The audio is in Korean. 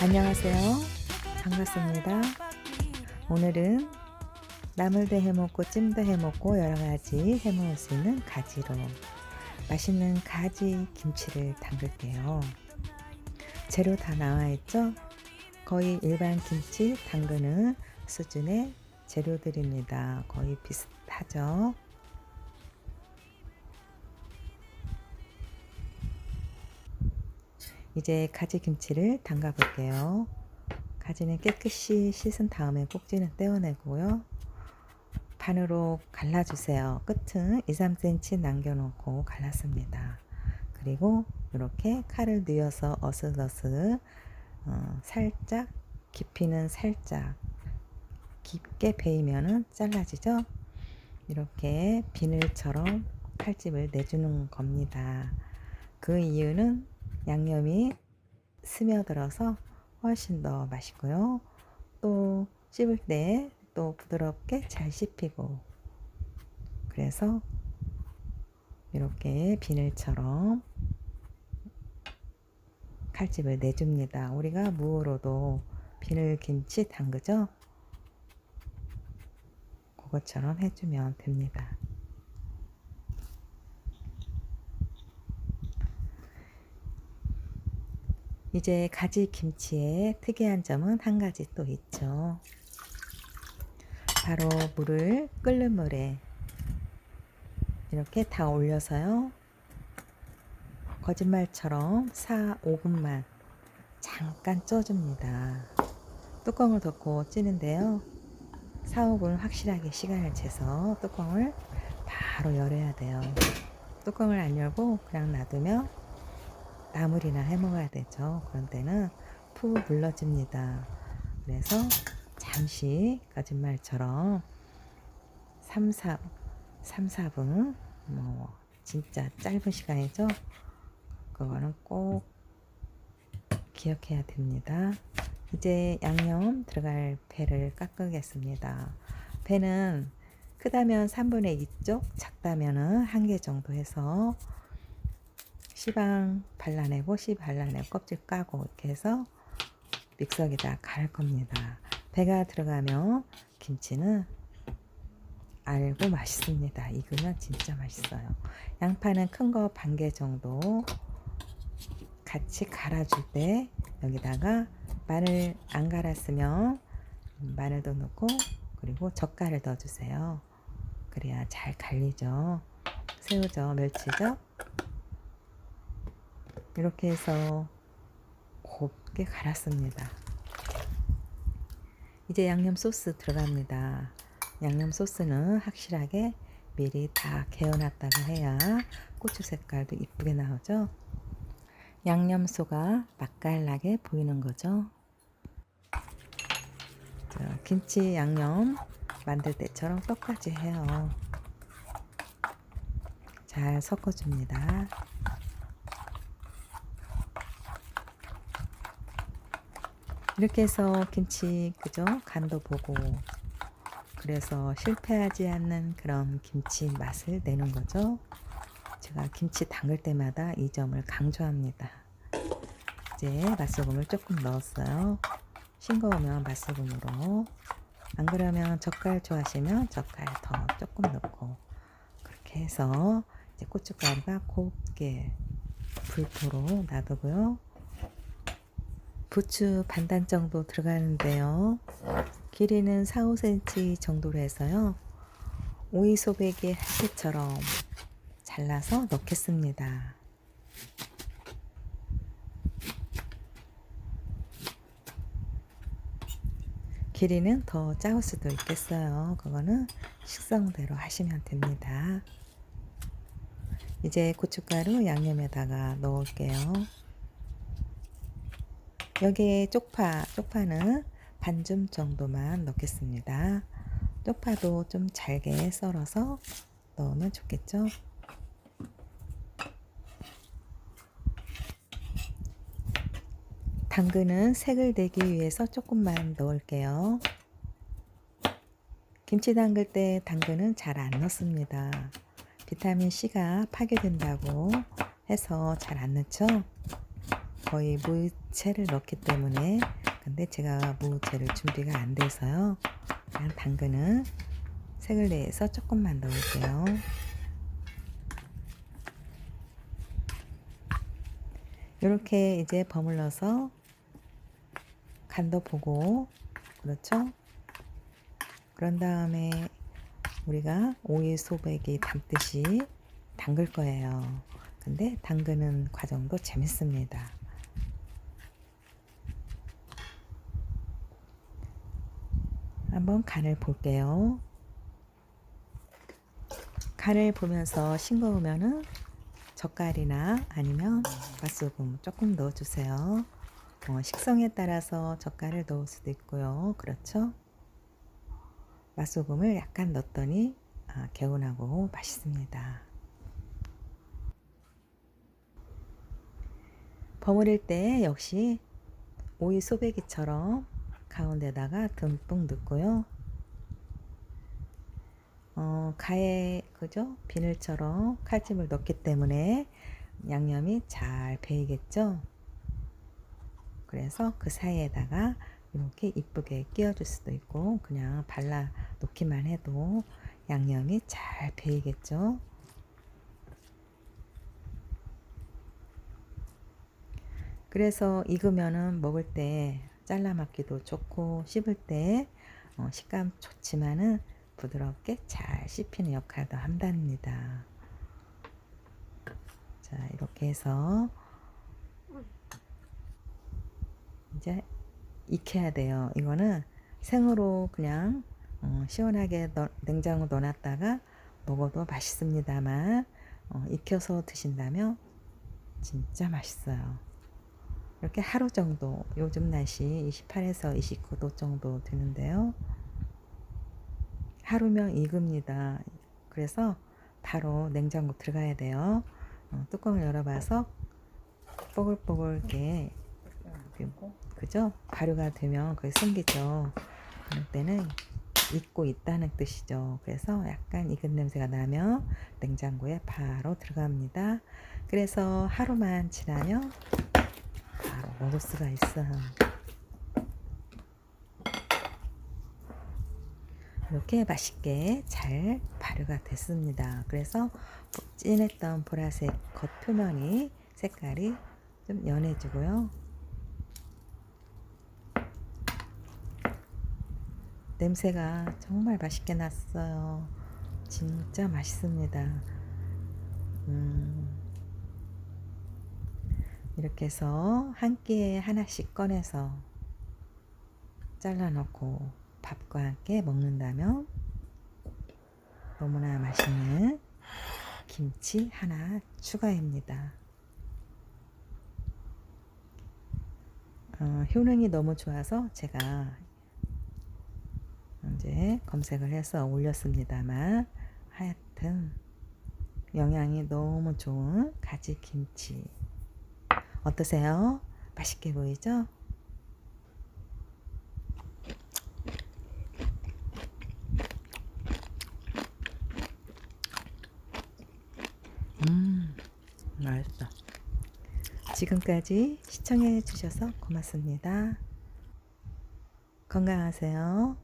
안녕하세요. 반갑습니다. 오늘은 나물도 해먹고 찜도 해먹고 여러 가지 해먹을 수 있는 가지로 맛있는 가지 김치를 담글게요. 재료 다 나와 있죠? 거의 일반 김치 담그는 수준의 재료들입니다. 거의 비슷하죠? 이제 가지 김치를 담가 볼게요. 가지는 깨끗이 씻은 다음에 꼭지는 떼어내고요. 반으로 갈라주세요. 끝은 2, 3cm 남겨놓고 갈랐습니다. 그리고 이렇게 칼을 뉘어서 어슷어슷 어, 살짝 깊이는 살짝 깊게 베이면은 잘라지죠. 이렇게 비늘처럼 칼집을 내주는 겁니다. 그 이유는 양념이 스며들어서 훨씬 더 맛있고요. 또 씹을 때 또 부드럽게 잘 씹히고 그래서 이렇게 비늘처럼 칼집을 내줍니다. 우리가 무으로도 비늘 김치 담그죠? 그것처럼 해주면 됩니다. 이제 가지 김치의 특이한 점은 한 가지 또 있죠. 바로 물을 끓는 물에 이렇게 다 올려서요. 거짓말처럼 4, 5분만 잠깐 쪄줍니다. 뚜껑을 덮고 찌는데요. 4, 5분 확실하게 시간을 재서 뚜껑을 바로 열어야 돼요. 뚜껑을 안 열고 그냥 놔두면 나물이나 해 먹어야 되죠. 그런 때는 푹 눌러줍니다. 그래서 잠시 거짓말처럼 3, 4, 3, 4분 뭐 진짜 짧은 시간이죠. 그거는 꼭 기억해야 됩니다. 이제 양념 들어갈 배를 깎으겠습니다. 배는 크다면 3분의 2쪽, 작다면 1개 정도 해서 시방 발라내고 씨 발라내고 껍질 까고 이렇게 해서 믹서기다 갈을 겁니다. 배가 들어가면 김치는 알고 맛있습니다. 익으면 진짜 맛있어요. 양파는 큰 거 반 개 정도 같이 갈아줄 때 여기다가 마늘 안 갈았으면 마늘도 넣고 그리고 젓갈을 넣어주세요. 그래야 잘 갈리죠. 새우죠, 멸치죠. 이렇게 해서 곱게 갈았습니다. 이제 양념 소스 들어갑니다. 양념 소스는 확실하게 미리 다 개어놨다가 해야 고추 색깔도 이쁘게 나오죠. 양념소가 맛깔나게 보이는 거죠. 자, 김치 양념 만들 때처럼 똑같이 해요. 잘 섞어줍니다. 이렇게 해서 김치 그죠? 간도 보고 그래서 실패하지 않는 그런 김치 맛을 내는 거죠. 제가 김치 담글 때마다 이 점을 강조합니다. 이제 맛소금을 조금 넣었어요. 싱거우면 맛소금으로 안 그러면 젓갈 좋아하시면 젓갈 더 조금 넣고 그렇게 해서 이제 고춧가루가 곱게 불포로 놔두고요. 부추 반단 정도 들어가는데요. 길이는 4, 5cm 정도로 해서요. 오이 할 때처럼 잘라서 넣겠습니다. 길이는 더 작을 수도 있겠어요. 그거는 식성대로 하시면 됩니다. 이제 고춧가루 양념에다가 넣을게요. 여기에 쪽파, 쪽파는 반줌 정도만 넣겠습니다. 쪽파도 좀 잘게 썰어서 넣으면 좋겠죠? 당근은 색을 내기 위해서 조금만 넣을게요. 김치 담글 때 당근은 잘 안 넣습니다. 비타민 C가 파괴된다고 해서 잘 안 넣죠. 거의 무채를 넣기 때문에 근데 제가 무채를 준비가 안 돼서요. 그냥 당근은 색을 내서 조금만 넣을게요. 이렇게 이제 버물러서 간도 보고 그렇죠? 그런 다음에 우리가 오이 소백이 담듯이 담글 거예요. 근데 담그는 과정도 재밌습니다. 한번 간을 볼게요. 간을 보면서 싱거우면은 젓갈이나 아니면 맛소금 조금 넣어주세요. 어, 식성에 따라서 젓갈을 넣을 수도 있고요. 그렇죠? 맛소금을 약간 넣었더니 아, 개운하고 맛있습니다. 버무릴 때 역시 오이 소배기처럼 가운데다가 듬뿍 넣고요. 어, 가에 그죠? 비늘처럼 칼집을 넣기 때문에 양념이 잘 배이겠죠? 그래서 그 사이에다가 이렇게 이쁘게 끼워줄 수도 있고 그냥 발라 놓기만 해도 양념이 잘 배이겠죠? 그래서 익으면은 먹을 때 잘라 먹기도 좋고 씹을 때 어, 식감 좋지만은 부드럽게 잘 씹히는 역할도 한답니다. 자 이렇게 해서 이제 익혀야 돼요. 이거는 생으로 그냥 어, 시원하게 넣, 냉장고 넣어놨다가 먹어도 맛있습니다만 어, 익혀서 드신다면 진짜 맛있어요. 이렇게 하루 정도 요즘 날씨 28에서 29도 정도 되는데요. 하루면 익습니다. 그래서 바로 냉장고 들어가야 돼요. 어, 뚜껑을 열어봐서 뽀글뽀글 이렇게 그죠? 발효가 되면 거의 숨기죠. 그럴 때는 익고 있다는 뜻이죠. 그래서 약간 익은 냄새가 나면 냉장고에 바로 들어갑니다. 그래서 하루만 지나면 먹을 수가 있어요. 이렇게 맛있게 잘 발효가 됐습니다. 그래서 진했던 보라색 겉표면이 색깔이 좀 연해지고요. 냄새가 정말 맛있게 났어요. 진짜 맛있습니다. 음, 이렇게 해서 한 끼에 하나씩 꺼내서 잘라 넣고 밥과 함께 먹는다면 너무나 맛있는 김치 하나 추가입니다. 어, 효능이 너무 좋아서 제가 이제 검색을 해서 올렸습니다만 하여튼 영양이 너무 좋은 가지 김치 어떠세요? 맛있게 보이죠? 음, 맛있다. 지금까지 시청해 주셔서 고맙습니다. 건강하세요.